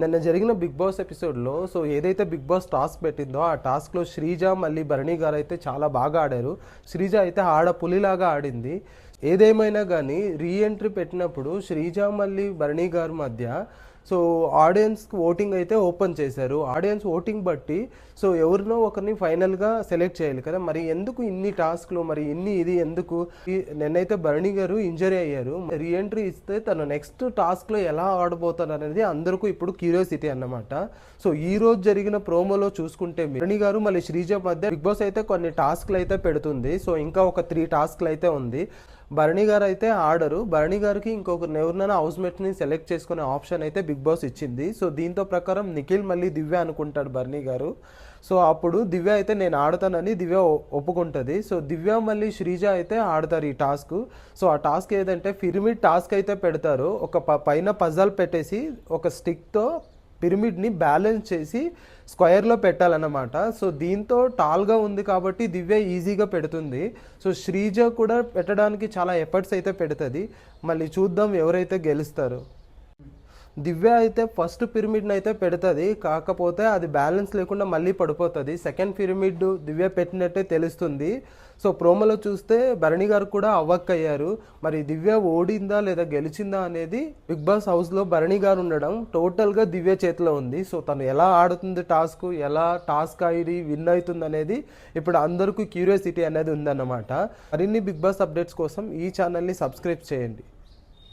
నిన్న జరిగిన big Boss ఎపిసోడ్లో సో ఏదైతే బిగ్ బాస్ టాస్క్ పెట్టిందో ఆ టాస్క్లో శ్రీజ మళ్ళీ భరణి గారు అయితే చాలా బాగా ఆడారు. శ్రీజ అయితే ఆడ పులిలాగా ఆడింది. ఏదేమైనా కానీ రీఎంట్రీ పెట్టినప్పుడు శ్రీజ మళ్ళీ భరణి గారి మధ్య సో ఆడియన్స్కి ఓటింగ్ అయితే ఓపెన్ చేశారు. ఆడియన్స్ ఓటింగ్ బట్టి సో ఎవరినో ఒకరిని ఫైనల్గా సెలెక్ట్ చేయాలి కదా. మరి ఎందుకు ఇన్ని టాస్క్లు మరి ఇన్ని ఇది ఎందుకు? ఈ- నిన్నైతే భరణి గారు ఇంజరీ అయ్యారు. రీఎంట్రీ ఇస్తే తను నెక్స్ట్ టాస్క్లో ఎలా ఆడబోతారు అనేది అందరికీ ఇప్పుడు క్యూరియాసిటీ అన్నమాట. సో ఈ రోజు జరిగిన ప్రోమోలో చూసుకుంటే భరణి గారు మళ్ళీ శ్రీజ మధ్య బిగ్ బాస్ అయితే కొన్ని టాస్క్లు అయితే పెడుతుంది. సో ఇంకా ఒక త్రీ టాస్క్లు అయితే ఉంది. భరణి గారు అయితే ఆడరు. భరణి గారికి ఇంకొకరిని ఎవరినైనా హౌస్మేట్ని సెలెక్ట్ చేసుకునే ఆప్షన్ అయితే బిగ్ బాస్ ఇచ్చింది. సో దీంతో ప్రకారం నిఖిల్ మళ్ళీ దివ్య అనుకుంటాడు భరణి గారు. సో అప్పుడు దివ్య అయితే నేను ఆడతానని దివ్య ఒప్పుకుంటుంది. సో దివ్య మళ్ళీ శ్రీజ అయితే ఆడతారు ఈ టాస్క్ సో ఆ టాస్క్ ఏదంటే పిరమిడ్ టాస్క్ అయితే పెడతారు. ఒక ప- పైన పజల్ పెట్టేసి ఒక స్టిక్తో పిరమిడ్ని బ్యాలెన్స్ చేసి స్క్వేర్లో పెట్టాలన్నమాట. సో దీంతో టాల్గా ఉంది కాబట్టి దివ్య ఈజీగా పెడుతుంది. సో శ్రీజ కూడా పెట్టడానికి చాలా ఎఫర్ట్స్ అయితే పెడుతుంది. మళ్ళీ చూద్దాం ఎవరైతే గెలుస్తారో. దివ్య అయితే ఫస్ట్ పిరమిడ్ని అయితే పెడుతుంది. కాకపోతే అది బ్యాలెన్స్ లేకుండా మళ్ళీ పడిపోతుంది. సెకండ్ పిరమిడ్ దివ్య పెట్టినట్టే తెలుస్తుంది. సో ప్రోమోలో చూస్తే భరణి గారు కూడా అవ్వక్కయ్యారు. మరి దివ్య ఓడిందా లేదా గెలిచిందా అనేది బిగ్ బాస్ హౌస్లో భరణి గారు ఉండడం టోటల్గా దివ్య చేతిలో ఉంది. సో తను ఎలా ఆడుతుంది టాస్క్ ఎలా టాస్క్ అయ్యి విన్ అవుతుంది అనేది ఇప్పుడు అందరికీ క్యూరియాసిటీ అనేది ఉందన్నమాట. మరిన్ని బిగ్ బాస్ అప్డేట్స్ కోసం ఈ ఛానల్ని సబ్స్క్రైబ్ చేయండి.